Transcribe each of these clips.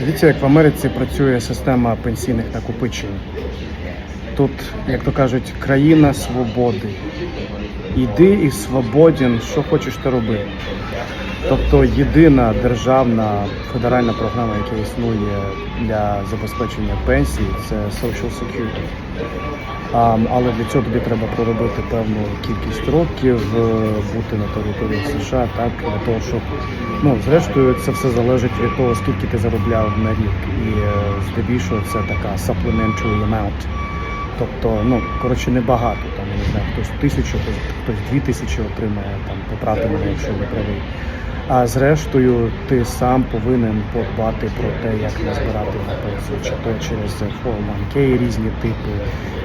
Дивіться, як в Америці працює система пенсійних накопичень. Тут, як то кажуть, країна свободи. Іди і свободен, що хочеш ти роби. Тобто єдина державна федеральна програма, яка існує для забезпечення пенсії, це Social Security. Але для цього тобі треба проробити певну кількість років, е, бути на території США, так для того, щоб ну зрештою це все залежить від того, скільки ти заробляв на рік, і е, здебільшого це така supplementary amount. Тобто, ну коротше, небагато. Там не знаю, хтось тисячу, хтось, дві тисячі отримає, там поправити мене, якщо не правий. А зрештою, ти сам повинен подбати про те, як назбирати на пенсію, чи то через 401k різні типи,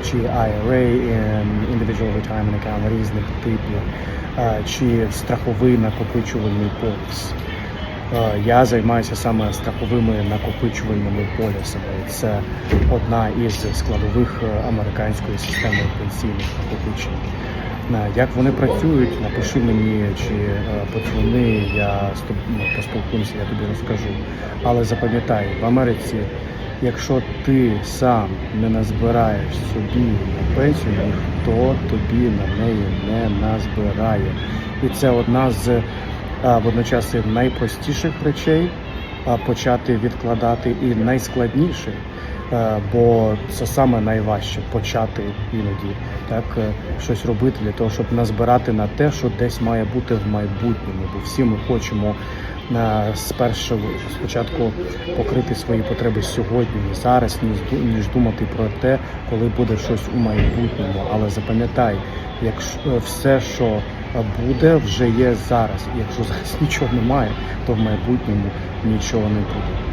чи IRA, ем, Individual Retirement Account різних типів, чи страховий накопичувальний поліс. Е, Я займаюся саме страховими накопичувальними полісами. Це одна із складових е, американської системи пенсійних накопичень. Е, Як вони працюють, напиши мені чи подзвони, я ну, поспілкуюся, я тобі розкажу. Але запам'ятай, в Америці, якщо ти сам не назбираєш собі на пенсію, ніхто тобі на неї не назбирає. І це одна з а, водночас і найпростіших речей почати відкладати і найскладніших, е, бо це саме найважче почати іноді так е, щось робити для того, щоб назбирати на те, що десь має бути в майбутньому. Бо всі ми хочемо спершу спочатку покрити свої потреби сьогодні і зараз, ніж думати про те, коли буде щось у майбутньому. Але запам'ятай, якщо е, все, що буде, вже є зараз. І Якщо зараз нічого немає, то в майбутньому нічого не буде.